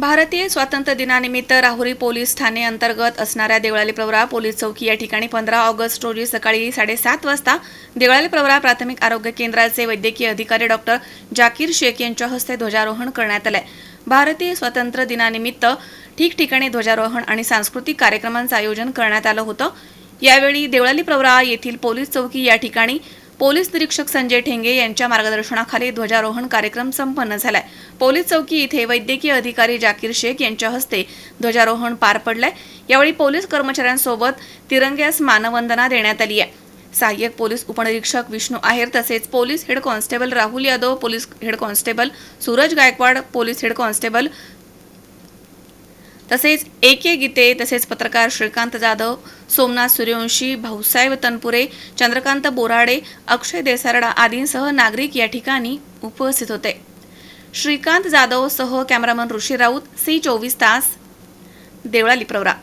भारतीय स्वातंत्र्य दिनानिमित्त राहुरी पोलीस ठाणे अंतर्गत असणाऱ्या देवळाली प्रवरा पोलीस चौकी या ठिकाणी पंधरा ऑगस्ट रोजी सकाळी साडेसात वाजता देवळाली प्रवरा प्राथमिक आरोग्य केंद्राचे वैद्यकीय अधिकारी डॉक्टर जाकीर शेख यांच्या हस्ते ध्वजारोहण करण्यात आलंय. भारतीय स्वातंत्र्य दिनानिमित्त ठिकठिकाणी ध्वजारोहण आणि सांस्कृतिक कार्यक्रमांचं आयोजन करण्यात आलं होतं. यावेळी देवळाली प्रवरा येथील पोलीस चौकी या ठिकाणी पोलीस निरीक्षक संजय ठेंगे यांच्या मार्गदर्शनाखाली ध्वजारोहण कार्यक्रम संपन्न झालाय. पोलीस चौकी इथे वैद्यकीय अधिकारी जाकीर शेख यांच्या हस्ते ध्वजारोहण पार पडलंय. यावेळी पोलीस कर्मचाऱ्यांसोबत तिरंग्यास मानवंदना देण्यात आली आहे. सहाय्यक पोलीस उपनिरीक्षक विष्णू आहेर तसेच police head constable Rahul Yadav police head constable Suraj Gaikwad police head constable तसेच ए के गीते तसेच पत्रकार श्रीकांत जाधव सोमनाथ सूर्यवंशी भाऊसाहेब तनपुरे चंद्रकांत बोराडे अक्षय देसारडा आदींसह नागरिक या ठिकाणी उपस्थित होते. श्रीकांत जाधव सह कॅमेरामन ऋषी राऊत सी चोवीस तास देवळाली प्रवरा.